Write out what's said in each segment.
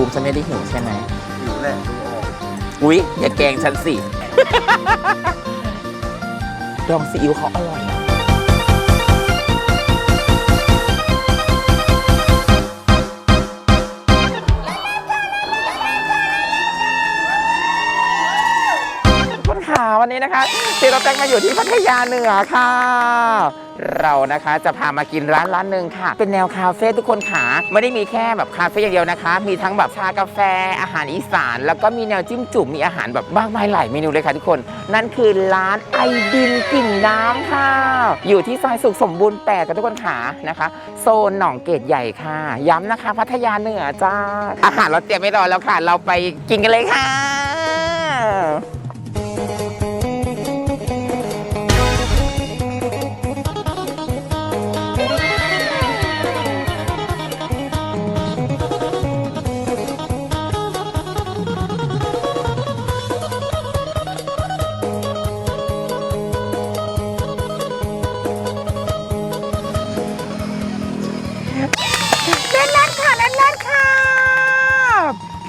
บูมฉันไม่ได้หิวใช่ไหมหิวแหละดูออกอุ๊ย อย่าแกล้งฉันสิ ดองซีอิ๊วเขาอร่อยนะ วันนี้นะคะเจเราแจ้งมาอยู่ที่พัทยาเหนือค่ะ เรานะคะจะพามากินร้านร้านหนึ่งค่ะ เป็นแนวคาเฟ่ทุกคนขาไม่ได้มีแค่แบบคาเฟ่อย่างเดียวนะคะ มีทั้งแบบชากาแฟอาหารอีสาน แล้วก็มีแนวจิ้มจุ่มมีอาหารแบบมากมายหลายเมนูเลยค่ะทุกคน นั่นคือร้านไอดินกลิ่นน้ำค่ะ อยู่ที่ซอยสุขสมบูรณ์แปดกับทุกคนขานะคะ โซนหนองเกตใหญ่ค่ะ ย้ำนะคะ พัทยาเหนือจ้าอาหารเราเตรียมไม่รอแล้วค่ะ เราไปกินกันเลยค่ะ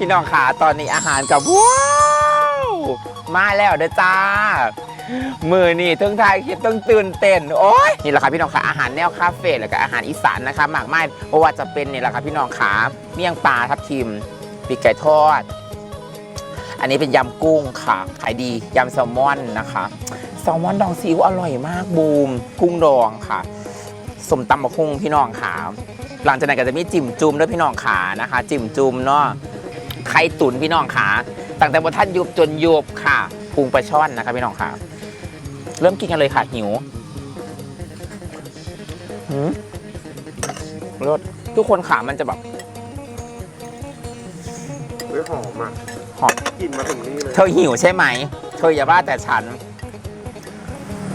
พี่น้องขาตอนนี้อาหารกับว้าวมาแล้วเด้อจ้า มือนี่ทั้งทายคิดต้องตื่นเต้นโอ้ยนี่แหละค่ะพี่น้องขาอาหารแนวคาเฟ่แล้วก็อาหารอีสานนะคะหมากไม้เพราะว่าจะเป็นนี่แหละค่ะพี่น้องขาเมี่ยงปลาทับทิมปีกไก่ทอด อันนี้เป็นยำกุ้งค่ะขายดียำแซลมอนนะคะแซลมอนดองซีอิ๊วอร่อยมากบูม กุ้งดองค่ะสมตำมะคุงพี่น้องขาหลังจากนั้นก็จะมีจิ้มจุ่มด้วยพี่น้องขานะคะ จิ้มจุ่มเนาะ ไข่ตุ๋นพี่น้องขาตั้งแต่บนท่านยุบจนยุบค่ะพุงปลาช่อนนะคะพี่น้องขาเริ่มกินกันเลยค่ะหิวหืมรสทุกคนขามันจะแบบเฮ้ยหอมอะหอมกลิ่นมาถึงนี่เลยเธอหิวใช่ไหม เธออย่าบ้าแต่ฉัน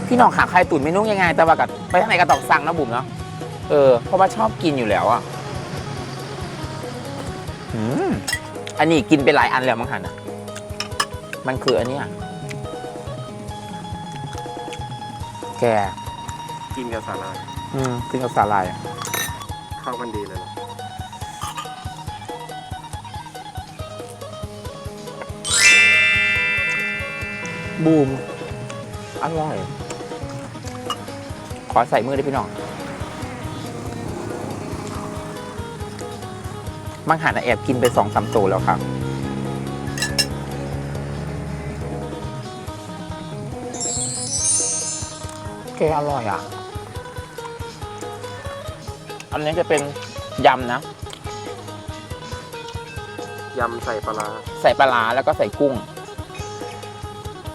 พี่น้องขาไข่ตุ๋นไม่นุ่งยังไง แต่ว่ากับไปทางไหนก็ต้องสั่งนะบุ๋มเนาะเออเพราะว่าชอบกินอยู่แล้วอะ อืม อันนี้กินไปหลายอันแล้วมั้งหันอะ มันคืออันเนี้ยแกกินกับสาหร่ายอืมกินกับสาหร่ายเข้ากันดีเลยนะบูม อร่อย ขอใส่มือได้พี่น้อง มังหันอะแอบกินไปสองสามโตแล้วครับแกอร่อยอะ อันนี้จะเป็นยำนะ ยำใส่ปลาร้าใส่ปลาร้าแล้วก็ใส่กุ้ง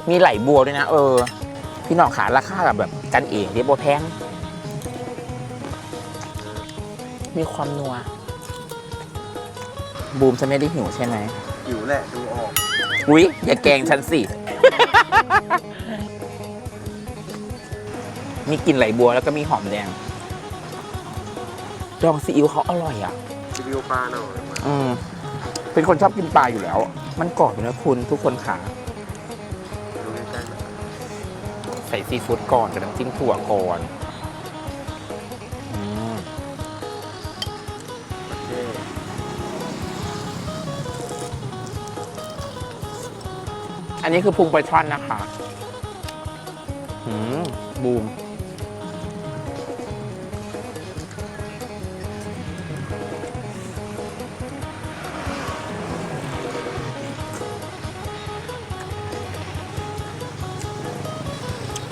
มีไหลบัวด้วยนะ เออ พี่น้องขาราคากับแบบกันเองเรียบบัวแพงมีความนัว บูมฉันไม่ได้หิวใช่ไหมหิวแหละดูออก อุ๊ย อย่าแกล้งฉันสิ มีกลิ่นไหลบัวแล้วก็มีหอมแดงดองซีอิ๊วเขาอร่อยอะ รีวิวปลาหน่อยมาอืม เป็นคนชอบกินปลาอยู่แล้ว มันกรอบอยู่นะคุณทุกคนขาดูใกล้ๆหน่อยใส่ซีฟู้ดก่อนกับน้ำจิ้มถั่วก่อน อันนี้คือพุงปลาช่อนนะคะอืมบูม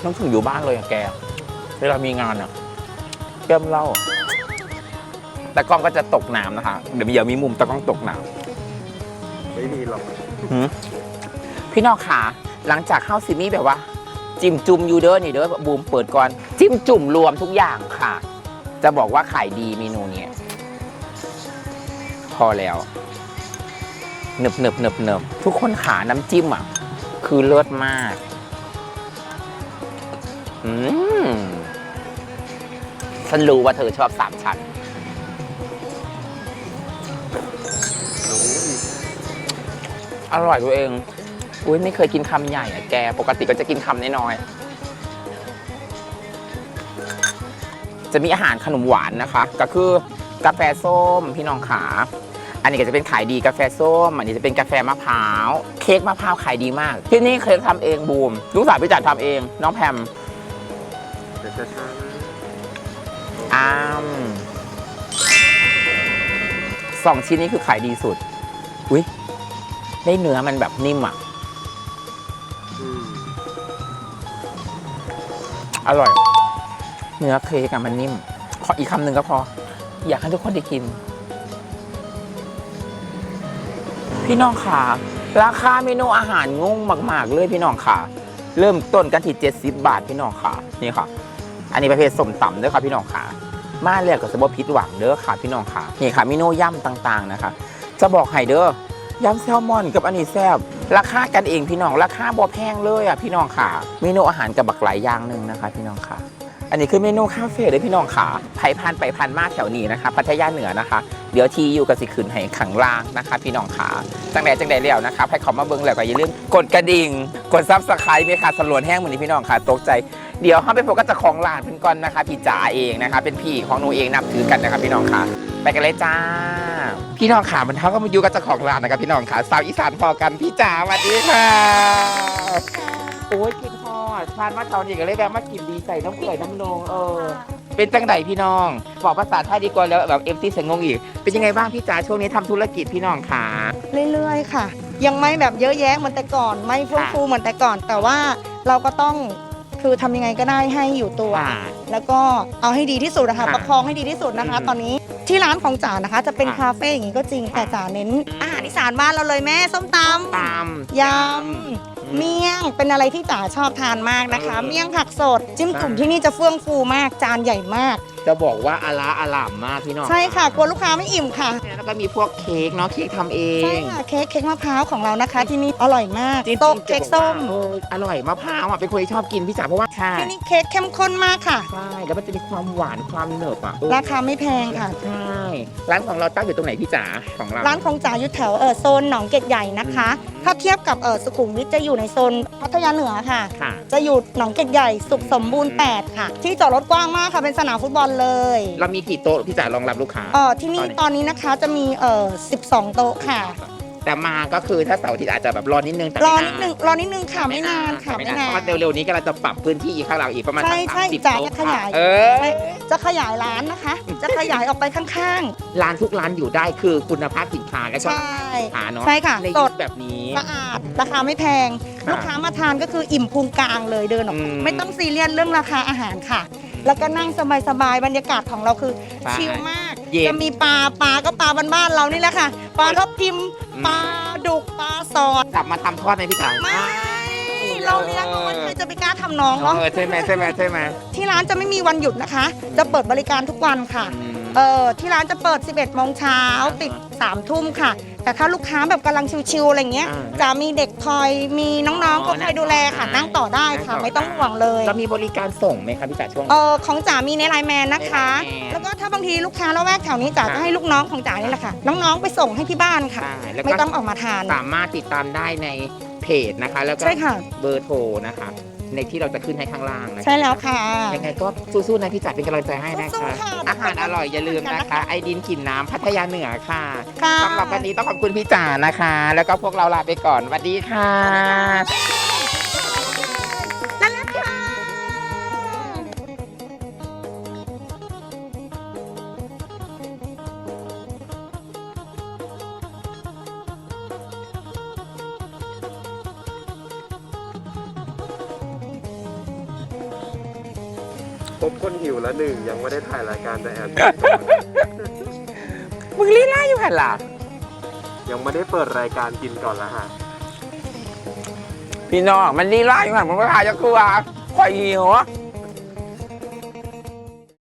ต้องถึงอยู่บ้านเลยอะแก เวลามีงานอะเริ่มเล่าแต่กล้องก็จะตกน้ำนะคะ เดี๋ยวมีเดี๋ยวมีมุมตะกล้องตกน้ำไม่มีหรอก พี่น้องขาหลังจากเข้าซิมี่แบบว่า จิ้มจุ่มยูเด้อนี่เด้อบูมเปิดก่อน จิ้มจุ่มรวมทุกอย่างค่ะ จะบอกว่าขายดีเมนูเนี้ยพอแล้วหนึบหนึบหนึบหนึบทุกคนขาน้ำจิ้มอะ คือเลิศมากอืมฉันรู้ว่าเธอชอบสามชั้นอร่อยตัวเอง อุ้ยไม่เคยกินคำใหญ่อะแก ปกติก็จะกินคำน้อยๆ จะมีอาหารขนมหวานนะคะ ก็คือกาแฟส้มพี่น้องขา อันนี้ก็จะเป็นขายดีกาแฟส้ม อันนี้จะเป็นกาแฟมะพร้าว เค้กมะพร้าวขายดีมาก ที่นี่เคยทำเองบูม ลูกสาวพี่จัดทำเอง น้องแพมเดี๋ยวจะช้านะอ้ามสองชิ้นนี้คือขายดีสุด อุ้ยได้เนื้อมันแบบนิ่มอะ อร่อย เนื้อเค้กอะมันนิ่ม ขออีกคำหนึ่งก็พอ อยากให้ทุกคนได้กิน พี่น้องขาราคาเมนูอาหารงงมาก ๆ เลยพี่น้องขาเริ่มต้นกันที่70 บาทพี่น้องขานี่ค่ะ อันนี้ประเภทสมตำเด้อค่ะพี่น้องขามาแล้วก็จะบ่ผิดหวังเด้อค่ะพี่น้องขานี่ค่ะเมนูย่ำต่างๆนะคะ จะบอกให้เด้อย่ำแซลมอนกับอันนี้แซบ ราคากันเองพี่น้องราคาบ่แพงเลยอะพี่น้องขาเมนูอาหารกับบักหลายอย่างหนึ่งนะคะ พี่น้องขาอันนี้คือเมนูคาเฟ่เลยพี่น้องขาไผ่พันไปพันมาแถวนี้นะคะ พัทยาเหนือนะคะ เดี๋ยวทีอยู่กับสิขืนให้ขังล่างนะคะ พี่น้องขาจังใดจังใดแล้วนะคะให้เขามาเบิ้งแล้วก็อย่าลืมกดกระดิ่ง กดซับสไครต์ไหมคะสลวนแห้งเหมือนนี้พี่น้องค่ะตกใจ เดี๋ยวเขาไปพบกับเจ้าของร้านเพิ่นก่อนนะคะพี่จ๋าเองนะคะ เป็นพี่ของหนูเองนับถือกันนะคะพี่น้องค่ะ ไปกันเลยจ้า พี่น้องขามันเท่าก็มาอยู่กับเจ้าของร้านนะครับพี่น้องค่ะสาวอีสานพอกันพี่จ๋าสวัสดีค่ะโอ้ยกินฮอดทานมาเท่านี้ก็เลยแบบมากินดีใจน้ำเกลือน้ำนงเออ เป็นจังไดพี่น้องบอกภาษาไทยดีกว่าแล้วแบบเอฟซีเสงงงอีก เป็นยังไงบ้างพี่จ๋าช่วงนี้ทำธุรกิจพี่น้องขาเรื่อยๆค่ะ ยังไม่แบบเยอะแยะเหมือนแต่ก่อน ไม่เฟื่องค่ะฟูเหมือนแต่ก่อน แต่ว่าเราก็ต้อง คือทำยังไงก็ได้ให้อยู่ตัว อ่า แล้วก็เอาให้ดีที่สุดนะคะ ค่ะประคองให้ดีที่สุดนะคะ อืมตอนนี้ที่ร้านของจ๋านะคะ จะเป็นค่ะคาเฟ่อย่างนี้ก็จริงแต่จ๋าเน้นอืมอาหารอีสานบ้านเราเลยแม่ส้มตตามำยำ เมี่ยงเป็นอะไรที่จ๋าชอบทานมากนะคะเออเมี่ยงผักสด จิ้มจุ่มใช่ที่นี่จะเฟื่องฟูมากจานใหญ่มากจะบอกว่าอาลาอาลามมากพี่น้องใช่ค่ะกลัวลูกค้าไม่อิ่มค่ะแล้วก็มีพวกเค้กเนาะเค้กทำเองใช่ค่ะเค้กเค้กมะพร้าวของเรานะคะ ที่นี่อร่อยมากจริงๆโต๊ะเค้กส้มจะบอกว่าเอออร่อยมะพร้าวอะเป็นคนที่ชอบกินพี่จ๋าเพราะว่าใช่ที่นี่เค้กเข้มข้นมากค่ะ ใช่แล้วมันจะมีความหวานความเหนืบอะเออราคาไม่แพงค่ะ ใช่ร้านของเราตั้งอยู่ตรงไหนพี่จ๋าของเรา ร้านของจ๋าอยู่แถวเออโซนหนองเกร็ดใหญ่นะคะ อืม ถ้าเทียบกับเออสุขุมวิทจะอยู่ในโซนพัทยาเหนือค่ะ ค่ะ จะอยู่หนองเกร็ดใหญ่สุขสมบูรณ์ 8 ค่ะ ที่จอดรถกว้างมากค่ะเป็นสนามฟุตบอลเลยเรามีกี่โต๊ะพี่จ๋ารองรับลูกค้า เออที่นี่ตอนนี้ตอนนี้นะคะจะมีเออ12 โต๊ะค่ะ แต่มาก็คือถ้าเสาร์อาทิตย์อาจจะแบบรอนิดนึงแต่รอไม่านิดนึงรอนิดนึงค่ะไม่นานค่ะไม่นาน เพราะว่าเร็วๆนี้ก็เราจะปรับพื้นที่อีกข้างหลังอีกประมาณใช่สักใช่30จ๋าโต๊จะขยายเออจะขยายร้านนะคะ จะขยายออกไปข้างร้านทุกร้านอยู่ได้คือคุณภาพสินค้าและๆก็ใช่หาเนาะใช่ค่ะในสยุดคแบบนี้ สะอาดราคาไม่แพง ค่ะลูกค้ามาทานก็คืออิ่มพุงกลางเลยเดินออกมาอืม ไม่ต้องซีเรียสเรื่องราคาอาหารค่ะ แล้วก็นั่งสบายๆบรรยากาศของเราคือใช่ชิลมาก เย็นจะมีปลาปลาก็ปลาบ้านๆเรานี่แหละค่ะปลาทับทิมอืม ปลาดุกปลาสอดกลับมาทำทอดในพี่จ๋าไม่เราเลี้ยงเอาไว้ใครจะไปกล้าทำน้องเนาะ เออใช่ไหมใช่ไหมใช่ไหมที่ร้านจะไม่มีวันหยุดนะคะ จะเปิดบริการทุกวันค่ะ อืม เออที่ร้านจะเปิด 11 โมงเช้าปิด 3 ทุ่มค่ะ แต่ถ้าลูกค้าแบบกำลังชิวๆอะไรเงี้ยอ่าจะมีเด็กคอยมีน้องอ๋ๆอก็คอยดูแลค่ะนั่นั่งงต่ต่ออได้ค่ะ นั่งต่อ ไม่ต้องห่วงเลยเรามีบริการส่งไหมครับพี่จ๋าช่วง เออของจ๋ามีในไลน์แมนนะคะ ใน Line Man แล้วก็ถ้าบางทีลูกค้าละแวกแถวนี้จ๋าค่ะก็ให้ลูกน้องของจ๋านี่แหละค่ะ น้องๆไปส่งให้ที่บ้านค่ะใช่แล้วไม่ก็ต้องออกมาทาน สามารถติดตามได้ในเพจนะคะ แล้วก็ใช่ค่ะ เบอร์โทรนะคะ ในที่เราจะขึ้นให้ข้างล่างนะคะใช่แล้วค่ะ ยังไงก็สู้ๆนะพี่จ๋าเป็นกำลังใจให้นะสู้คะๆค่ะอาหารอร่อยอย่าลืมนะคะ ไอดินกลิ่นน้ำพัทยาเหนือค่ะค่ะ สำหรับวันนี้ต้องขอบคุณพี่จ๋านะคะ แล้วก็พวกเราลาไปก่อนสวัสดีค่ะ พบคนหิวแล้วหนึ่งยังไม่ได้ถ่ายรายการแต่แอบมึงลีล่าอยู่หันหล่ะยังไม่ได้เปิดรายการกินก่อนละฮะพี่น้องมันลีล่าอยู่หันมึงไม่พาจะกลัวคอยหิว